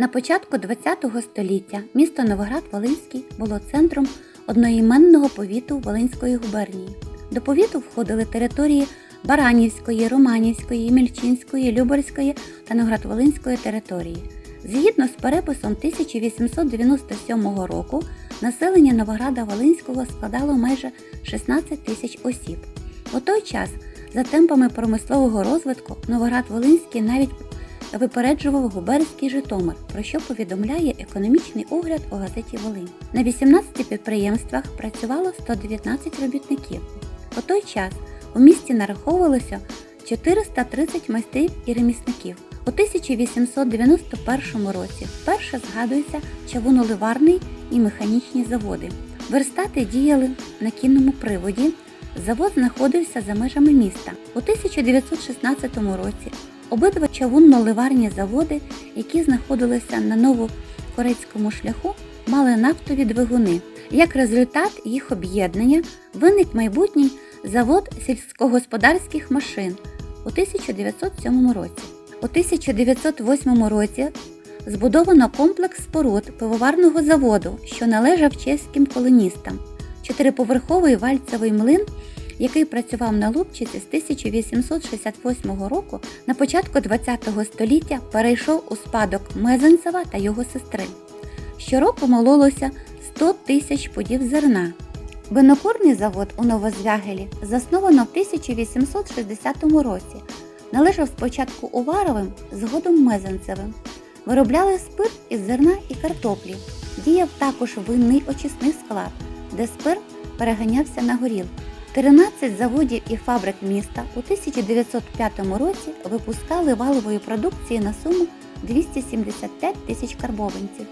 На початку ХХ століття місто Новоград-Волинський було центром одноіменного повіту Волинської губернії. До повіту входили території Баранівської, Романівської, Мільчинської, Любарської та Новоград-Волинської території. Згідно з переписом 1897 року, населення Новограда Волинського складало майже 16 тисяч осіб. У той час, за темпами промислового розвитку, Новоград-Волинський навіть випереджував губернський Житомир, про що повідомляє економічний огляд у газеті Волинь. На 18 підприємствах працювало 119 робітників. У той час у місті нараховувалося 430 майстрів і ремісників. У 1891 році вперше згадується чавуноливарний і механічні заводи. Верстати діяли на кінному приводі. Завод знаходився за межами міста. У 1916 році обидва чавунно-ливарні заводи, які знаходилися на новокорецькому шляху, мали нафтові двигуни. Як результат їх об'єднання виник майбутній завод сільськогосподарських машин у 1907 році. У 1908 році збудовано комплекс споруд пивоварного заводу, що належав чеським колоністам. Чотириповерховий вальцевий млин, який працював на Лубчиці з 1868 року, на початку ХХ століття перейшов у спадок Мезенцева та його сестри. Щороку мололося 100 тисяч пудів зерна. Винокурний завод у Новозвягелі засновано в 1860 році. Належав спочатку Уваровим, згодом Мезенцевим. Виробляли спирт із зерна і картоплі. Діяв також винний очисний склад, де спирт переганявся на горілку. 13 заводів і фабрик міста у 1905 році випускали валової продукції на суму 275 тисяч карбованців.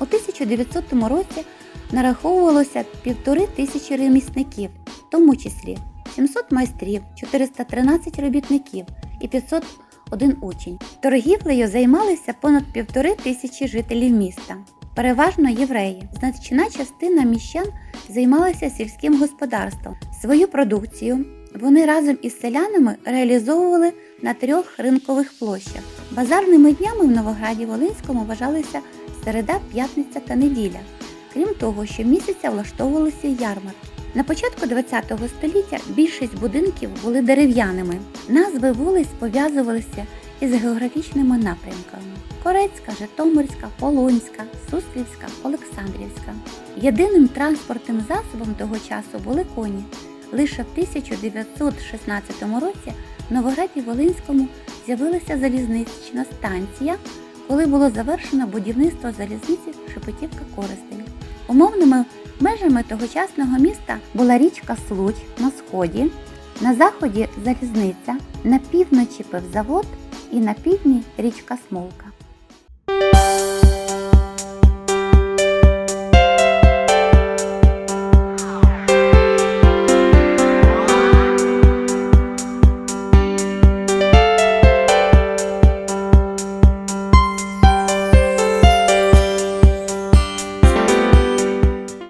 У 1900 році нараховувалося півтори тисячі ремісників, в тому числі 700 майстрів, 413 робітників і 501 учень. Торгівлею займалися понад півтори тисячі жителів міста, переважно євреї. Значна частина міщан займалася сільським господарством. Свою продукцію вони разом із селянами реалізовували на трьох ринкових площах. Базарними днями в Новограді Волинському вважалися середа, п'ятниця та неділя. Крім того, щомісяця влаштовувалися ярмарки. На початку ХХ століття більшість будинків були дерев'яними. Назви вулиць пов'язувалися із географічними напрямками: Корецька, Житомирська, Полонська, Суслівська, Олександрівська. Єдиним транспортним засобом того часу були коні. Лише в 1916 році в Новограді Волинському з'явилася залізнична станція, коли було завершено будівництво залізниці Шепетівка Коростень. Умовними межами тогочасного міста була річка Случ на сході, на заході залізниця, на півночі пивзавод і на півдні річка Смолка.